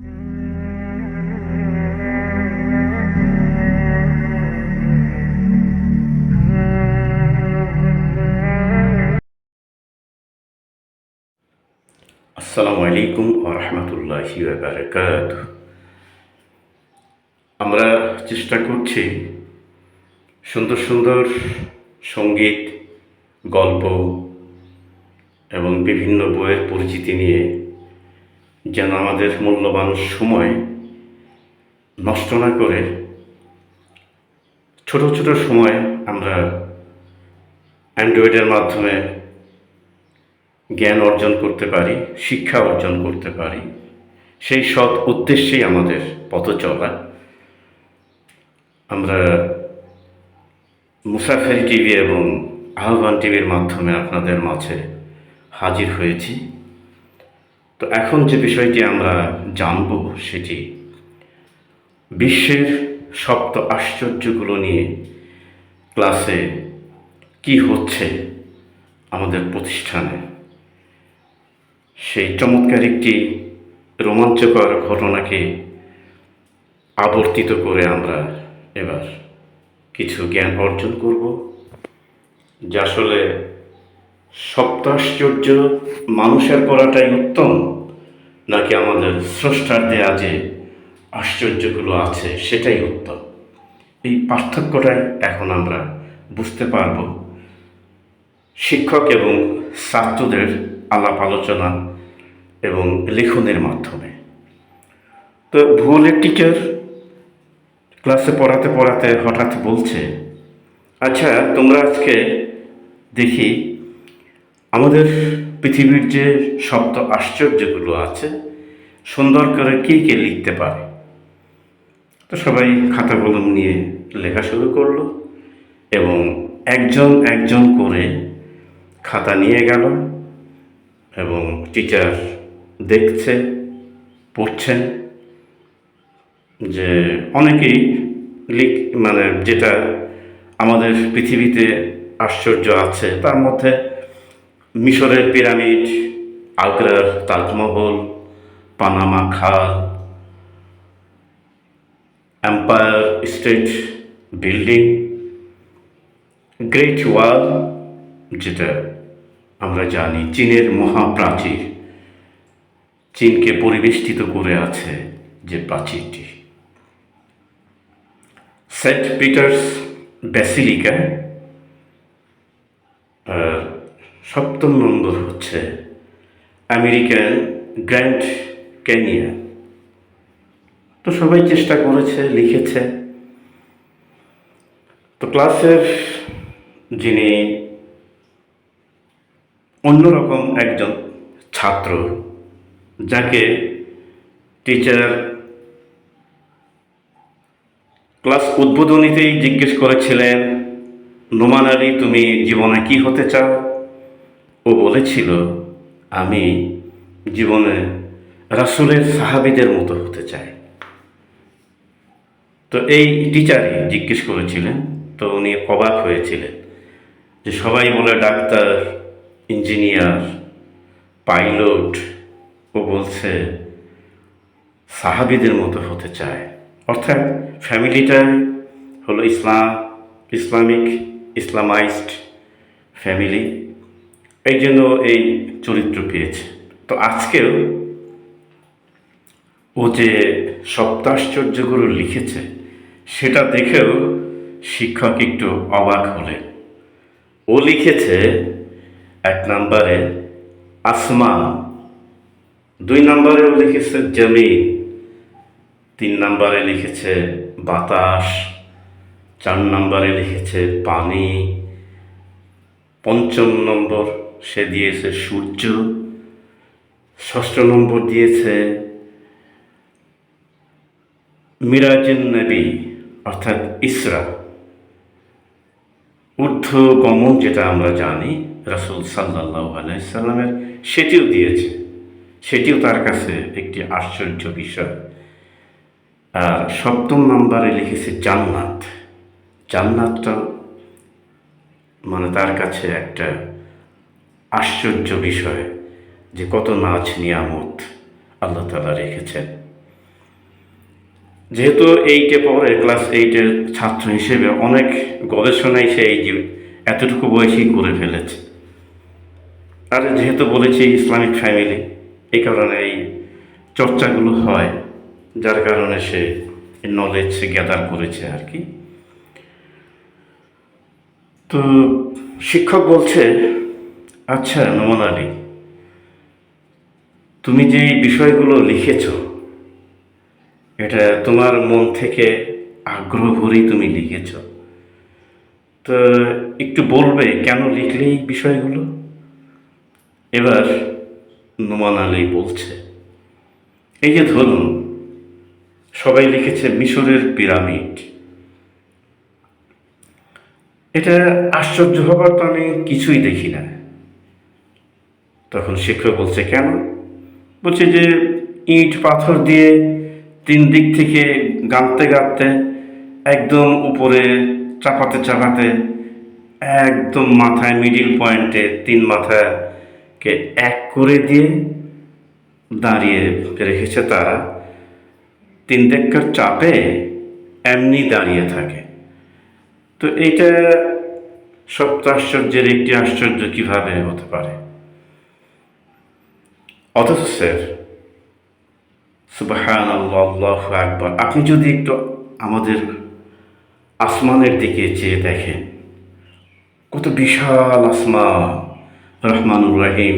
আসসালামু আলাইকুম রহমতুল্লাহি বারকাত আমরা চেষ্টা করছি সুন্দর সুন্দর সংগীত, গল্প এবং বিভিন্ন বইয়ের পরিচিতি নিয়ে যেন আমাদের মূল্যবান সময় নষ্ট না করে ছোট ছোট সময় আমরা অ্যান্ড্রয়েডের মাধ্যমে জ্ঞান অর্জন করতে পারি, শিক্ষা অর্জন করতে পারি। সেই সৎ উদ্দেশ্যেই আমাদের পথ চলা। আমরা মুসাফেরি টিভি এবং আহ্বান টিভির মাধ্যমে আপনাদের মাঝে হাজির হয়েছি। তো এখন যে বিষয়টি আমরা জানব সেটি বিশ্বের সপ্ত আশ্চর্যগুলো নিয়ে ক্লাসে কি হচ্ছে আমাদের প্রতিষ্ঠানে? সেই চমৎকার একটি রোমাঞ্চকর ঘটনাকে আবর্তিত করে আমরা এবার কিছু জ্ঞান অর্জন করব, যা আসলে সপ্তাশ্চর্য মানুষের করাটাই উত্তম। নাকি আমাদের স্রষ্টার দেয়া যে আশ্চর্যগুলো আছে? সেটাই উত্তম এই পার্থক্যটাই এখন আমরা বুঝতে পারব। শিক্ষক এবং ছাত্রদের আলাপ আলোচনা এবং লেখনের মাধ্যমে। তো ভূগোলের টিচার ক্লাসে পড়াতে পড়াতে হঠাৎ বলছে আচ্ছা তোমরা আজকে দেখি আমাদের পৃথিবীর যে শব্দ আশ্চর্যগুলো আছে, সুন্দর করে কে কে লিখতে পারে? তো সবাই খাতা কলম নিয়ে লেখা শুরু করল এবং একজন একজন করে খাতা নিয়ে গেল এবং টিচার দেখছে পড়ছেন যে অনেকেই লিখ মানে যেটা আমাদের পৃথিবীতে আশ্চর্য আছে, তার মধ্যে মিশরের পিরামিড, আগ্রার তাজমহল, পানামা খাল, Empire State Building, great wall, যেটা আমরা জানি চীনের মহাপ্রাচীর, চীনকে পরিবেষ্টিত করে আছে যে প্রাচীরটি। সেন্ট পিটার্স ব্যাসিলিকা সপ্তম নম্বর হচ্ছে আমেরিকান গ্র্যান্ড ক্যানিয়া তো সবাই চেষ্টা করেছে, লিখেছে। তো ক্লাসের যিনি অন্যরকম একজন ছাত্র, যাকে টিচার ক্লাস উদ্বোধনীতেই জিজ্ঞেস করেছিলেন, নোমান আলী, তুমি জীবনে কি হতে চাও? ও বলেছিল, আমি জীবনে রাসুলের সাহাবিদের মতো হতে চাই। তো এই টিচারই জিজ্ঞেস করেছিলেন, তো উনি অবাক হয়েছিলেন যে সবাই বলে ডাক্তার, ইঞ্জিনিয়ার, পাইলট, ও বলছে, সাহাবিদের মতো হতে চায়। অর্থাৎ ফ্যামিলিটা হলো ইসলাম, ইসলামিক, ইসলামাইজড ফ্যামিলি। এই জন্য এই চরিত্র পেয়েছে। তো আজকেও ও যে সপ্তাশ্চর্যগুলো লিখেছে, সেটা দেখেও শিক্ষক একটু অবাক হলেন। ও লিখেছে এক নম্বরে আসমান দুই নম্বরেও লিখেছে জমিন। তিন নম্বরে লিখেছে বাতাস। চার নম্বরে লিখেছে পানি। পঞ্চম নম্বর সে দিয়েছে সূর্য, ষষ্ঠ নম্বর দিয়েছে মিরাজুন নবী, অর্থাৎ ইসরা। ঊর্ধ্ব গমন যেটা আমরা জানি, রাসুল সাল্লাহ আলাইসাল্লামের সেটিও দিয়েছে। সেটিও তার কাছে একটি আশ্চর্য বিষয়। আর সপ্তম নম্বরে লিখেছে জান্নাত। জান্নাতটা মানে তার কাছে একটা আশ্চর্য বিষয় যে কত নাচ নিয়ামত আল্লাহ তালা রেখেছেন। যেহেতু এইটে পরে ক্লাস এইটের ছাত্র হিসেবে অনেক গবেষণায় সে এই যে এতটুকু বয়সেই করে ফেলেছে। আর যেহেতু বলেছি ইসলামিক ফ্যামিলি এই কারণে এই চর্চাগুলো হয়, যার কারণে সে নলেজ গ্যাদার করেছে আর কি। তো শিক্ষক বলছে আচ্ছা নোমান আলী। তুমি যে বিষয়গুলো লিখেছ, এটা তোমার মন থেকে আগ্রহ ভরেই তুমি লিখেছ। তো একটু বলবে কেন লিখলে এই বিষয়গুলো? এবার নোমান আলী বলছে, এই যে ধরুন, সবাই লিখেছে মিশরের পিরামিড। এটা আশ্চর্য হবার তো আমি কিছুই দেখি না। তখন শিক্ষক বলছে, কেন? বলছে যে, ইট পাথর দিয়ে তিন দিক থেকে গাঁথতে গাঁথতে একদম উপরে চাপাতে চাপাতে একদম মাথায় মিডিল পয়েন্টে তিন মাথাকে এক করে দিয়ে দাঁড়িয়ে রেখেছে তারা। তিন দেখার চাপে এমনি দাঁড়িয়ে থাকে। তো এইটা সপ্ত আশ্চর্যের একটি আশ্চর্য কীভাবে হতে পারে? অথচ স্যার সুবাহান আল্লাহ আকবর। আপনি যদি একটু আমাদের আসমানের দিকে চেয়ে দেখেন, কত বিশাল আসমান, রহমানুর রহিম,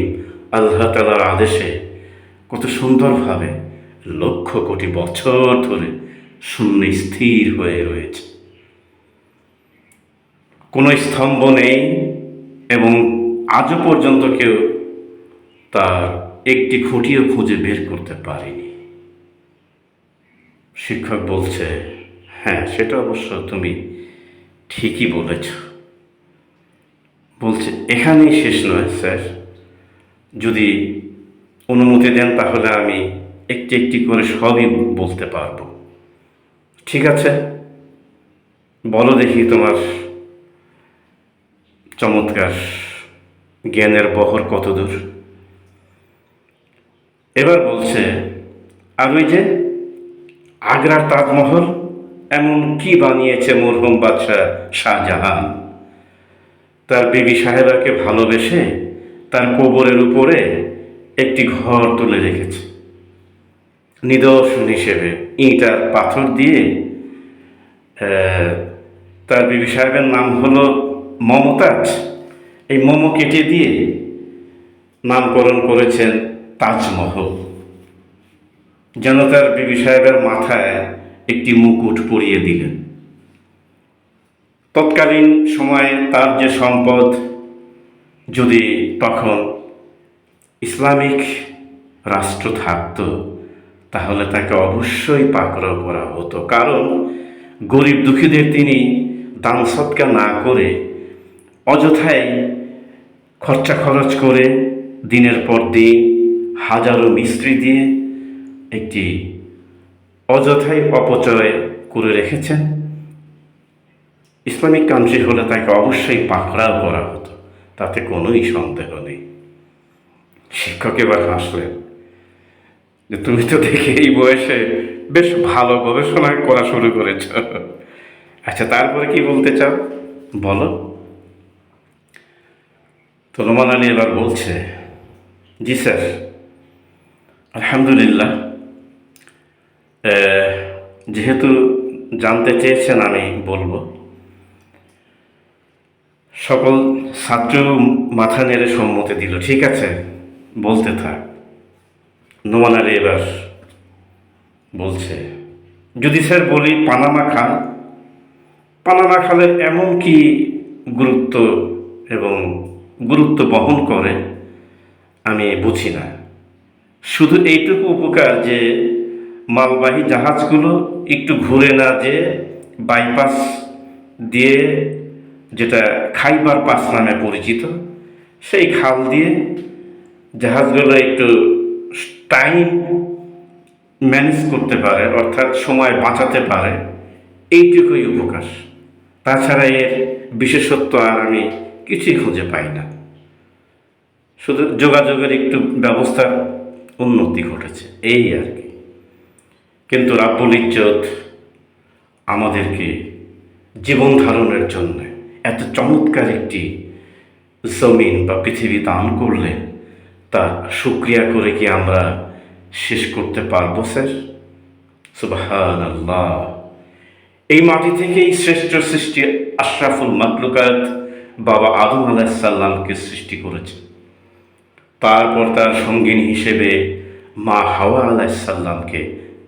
আল্লাহ তালার আদেশে কত সুন্দরভাবে লক্ষ কোটি বছর ধরে শূন্য স্থির হয়ে রয়েছে। কোনো স্তম্ভ নেই এবং আজও পর্যন্ত কেউ তার একটি খুঁটিও খুঁজে বের করতে পারেনি। শিক্ষক বলছে হ্যাঁ সেটা অবশ্য তুমি ঠিকই বলেছ। বলছে, এখানেই শেষ নয়, স্যার। যদি অনুমতি দেন, তাহলে আমি একটি একটি করে সবই বলতে পারব। ঠিক আছে? বলো দেখি তোমার চমৎকার জ্ঞানের বহর কত দূর এবার বলছে ওই যে আগ্রার তাজমহল, এমন কি বানিয়েছে মরহুম বাদশাহ শাহজাহান? তার বিবি সাহেবাকে ভালোবেসে তার কবরের উপরে একটি ঘর তুলে রেখেছে। নিদর্শন হিসেবে ইট আর পাথর দিয়ে তার বিবি সাহেবের নাম হলো মমতাজ। এই মোমো কেটে দিয়ে নামকরণ করেছেন তাজমহল। যেন তার বিবি সাহেবের মাথায় একটি মুকুট পরিয়ে দিলেন। তৎকালীন সময়ে তার যে সম্পদ, যদি তখন ইসলামিক রাষ্ট্র থাকতো, তাহলে তাকে অবশ্যই পাকড়াও করা হতো। কারণ গরিব দুঃখীদের তিনি দান সৎকার না করে অযথায় খরচা খরচ করে দিনের পর দিন হাজারো মিস্ত্রি দিয়ে একটি অযথাই অপচয় করে রেখেছেন। ইসলামিক কান্ট্রি হলে তাকে অবশ্যই পাকড়াও করা হতো, তাতে কোনোই সন্দেহ নেই। শিক্ষক এবার হাসলেন যে, তুমি তো দেখে এই বয়সে বেশ ভালো গবেষণা করা শুরু করেছ। আচ্ছা তারপরে কি বলতে চাও? বলো। তো রোমান আলী এবার বলছে, জি স্যার আলহামদুলিল্লাহ। যেহেতু জানতে চেয়েছেন, আমি বলব। সকল ছাত্র মাথা নেড়ে সম্মতি দিল, ঠিক আছে? বলতে থাক। নোমান আলী এবার বলছে, যদি স্যার বলি পানামা খাল পানামা খালের এমন কি গুরুত্ব এবং গুরুত্ব বহন করে, আমি বুঝি না। শুধু এইটুকু উপকার যে মালবাহী জাহাজগুলো একটু ঘুরে না যে বাইপাস দিয়ে যেটা খাইবার পাস নামে পরিচিত, সেই খাল দিয়ে জাহাজগুলো একটু টাইম ম্যানেজ করতে পারে, অর্থাৎ সময় বাঁচাতে পারে, এইটুকুই উপকার। তাছাড়া এর বিশেষত্ব আর আমি কিছুই খুঁজে পাই না। শুধু যোগাযোগের একটু ব্যবস্থার উন্নতি ঘটেছে, এই আর কি। কিন্তু রাব্বুল ইজ্জত আমাদেরকে জীবন ধারণের জন্য এত চমৎকার একটি জমিন বা পৃথিবী দান করলে তা সুক্রিয়া করে কি আমরা শেষ করতে পারব, স্যার? সুবাহান আল্লাহ এই মাটি থেকেই শ্রেষ্ঠ সৃষ্টি আশরাফুল মাকলুকাত বাবা আদম আলাহিসাল্লামকে সৃষ্টি করেছে তারপর তার সঙ্গিনী হিসেবে মা হাওয়া আলাহিসাল্লামকে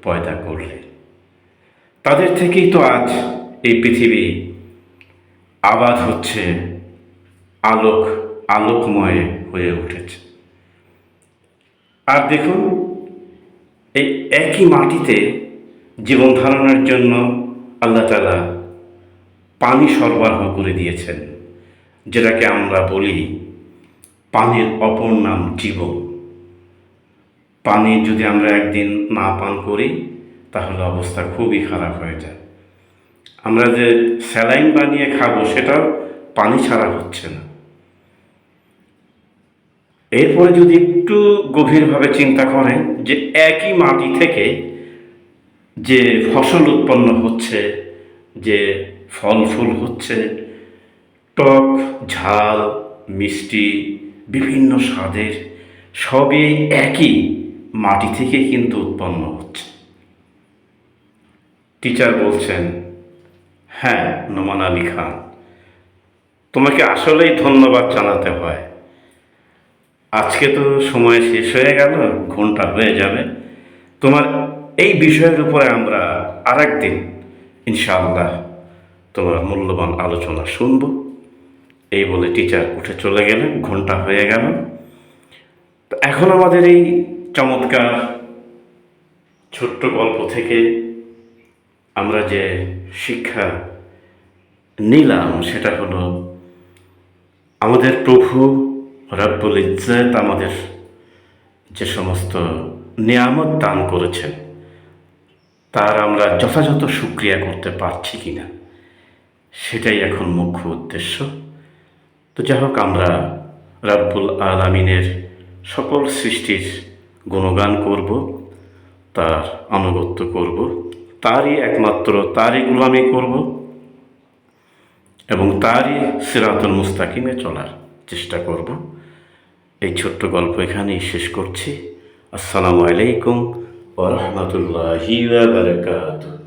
পয়দা করলেন। তাদের থেকেই তো আজ এই পৃথিবী আবাদ হচ্ছে, আলোক, আলোকময় হয়ে উঠেছে। আর দেখুন, এই একই মাটিতে জীবন ধারণের জন্য আল্লাহ তালা পানি সরবরাহ করে দিয়েছেন, যেটাকে আমরা বলি পানির অপর নাম জীবন পানি যদি আমরা একদিন না পান করি, তাহলে অবস্থা খুবই খারাপ হয়ে যায়। আমরা যে স্যালাইন বানিয়ে খাব, সেটাও পানি ছাড়া হচ্ছে না। এরপরে যদি একটু গভীরভাবে চিন্তা করেন যে একই মাটি থেকে যে ফসল উৎপন্ন হচ্ছে, যে ফল ফুল হচ্ছে, টক, ঝাল, মিষ্টি বিভিন্ন স্বাদের সবই একই মাটি থেকে কিন্তু উৎপন্ন হচ্ছে। টিচার বলছেন হ্যাঁ নোমান আলী খান, তোমাকে আসলেই ধন্যবাদ জানাতে হয়। আজকে তো সময় শেষ হয়ে গেল ঘণ্টা হয়ে যাবে। তোমার এই বিষয়ের উপরে আমরা আর একদিন ইনশাআল্লাহ, তোমার মূল্যবান আলোচনা শুনব। এই বলে টিচার উঠে চলে গেলেন, ঘণ্টা হয়ে গেল। তো এখন আমাদের এই চমৎকার ছোট্ট গল্প থেকে আমরা যে শিক্ষা নিলাম, সেটা হলো আমাদের প্রভু রব্বুল ইজ্জত আমাদের যে সমস্ত নিয়ামত দান করেছেন, তার আমরা যথাযথ সুক্রিয়া করতে পারছি কি না সেটাই এখন মুখ্য উদ্দেশ্য। তো যাই হোক, আমরা রাব্বুল আলামিনের সকল সৃষ্টির গুণগান করব, তার আনুগত্য করব, তারই একমাত্র, তারই গোলামি করব এবং তারই সিরাতুল মুস্তাকিমে চলার চেষ্টা করব। এই ছোট্ট গল্প এখানেই শেষ করছি। আসসালামু আলাইকুম ওরহমতুল্লাহি বারকাতুহ।